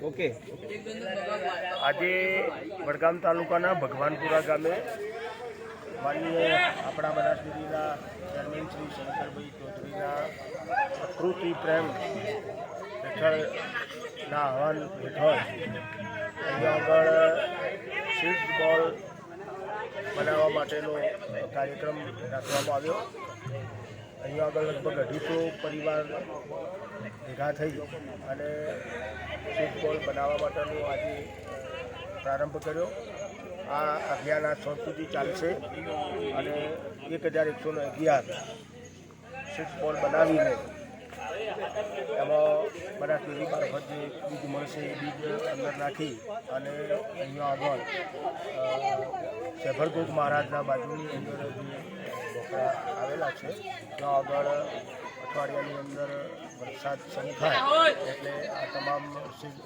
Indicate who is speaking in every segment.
Speaker 1: Okay.
Speaker 2: આજે વડગામ તાલુકાના ભગવાનપુરા ગામે માનનીય આપણા બનાસડેરીના ચેરમેન શ્રી શંકરભાઈ ચૌધરીના પ્રકૃતિ પ્રેમ હેઠળના આહવાન હેઠળ અહીંયા આગળ સ્વીટ બોલ બનાવવા માટેનો કાર્યક્રમ રાખવામાં આવ્યો. અહીંયા આગળ લગભગ અઢીસો પરિવાર ભેગા થઈ અને સીડ બોલ બનાવવા માટેનો આજે પ્રારંભ કર્યો. આ અભિયાન આ સુધી ચાલશે અને એક હજાર એકસો ને અગિયાર સિક્સ બોલ બનાવીને એમાં બધા ટીવી મારફત જે બીજ મળશે એ બીજ અંદર નાખી અને અહીંયા આગળ શેભરગોગ મહારાજના બાજુની અંદર જે આવેલા છે, ત્યાં આગળ અઠવાડિયાની અંદર વરસાદ શરૂ થાય એટલે આ તમામ સીડ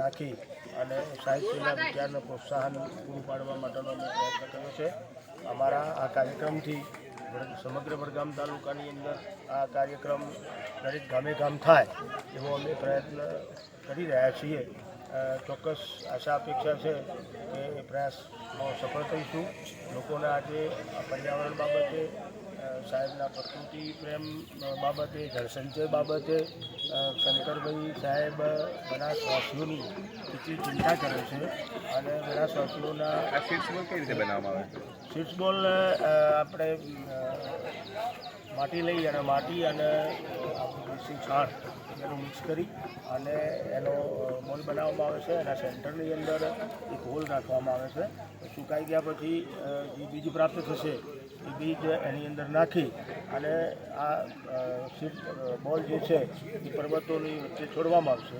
Speaker 2: રાખી અને સાહિત્યના વિચારને પ્રોત્સાહન પૂરું પાડવા માટેનો અમે પ્રયત્ન કર્યો છે. અમારા આ કાર્યક્રમથી સમગ્ર વડગામ તાલુકાની અંદર આ કાર્યક્રમ દરેક ગામે ગામ થાય એવો અમે પ્રયત્ન કરી રહ્યા છીએ. ચોક્કસ આશા અપેક્ષા છે કે એ પ્રયાસમાં સફળ થઈશું. લોકોને આજે પર્યાવરણ બાબતે સાહેબના પ્રકૃતિ પ્રેમ બાબતે જળસંચય બાબતે શંકરભાઈ સાહેબ બનાસવાસીઓની કેટલી ચિંતા કરે છે અને બધા
Speaker 1: આ સીટ્સ બોલ કઈ રીતે બનાવવામાં આવે છે?
Speaker 2: બોલ આપણે માટી લઈ અને માટી અને દેશી છાણ એનું મિક્સ કરી અને એનો બોલ બનાવવામાં આવે છે એના સેન્ટરની અંદર એક હોલ રાખવામાં આવે છે. સુકાઈ ગયા પછી જે બીજ પ્રાપ્ત થશે, એ બીજ એની અંદર નાખી અને આ સીડ બોલ જે છે, એ પર્વતોની વચ્ચે છોડવામાં આવશે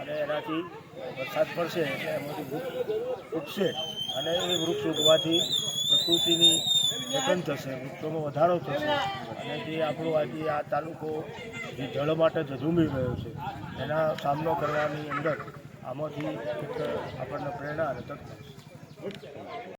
Speaker 2: અને એનાથી વરસાદ પડશે એટલે એમાંથી વૃક્ષ ઉગશે અને એ વૃક્ષ ઉગવાથી પ્રકૃતિની જતન થશે વૃક્ષોનો વધારો થશે. અને જે આપણો આજે આ તાલુકો જે જળ માટે ઝઝુમી રહ્યો છે, એના સામનો કરવાની અંદર આમાંથી આપણને પ્રેરણા અને તક મળશે.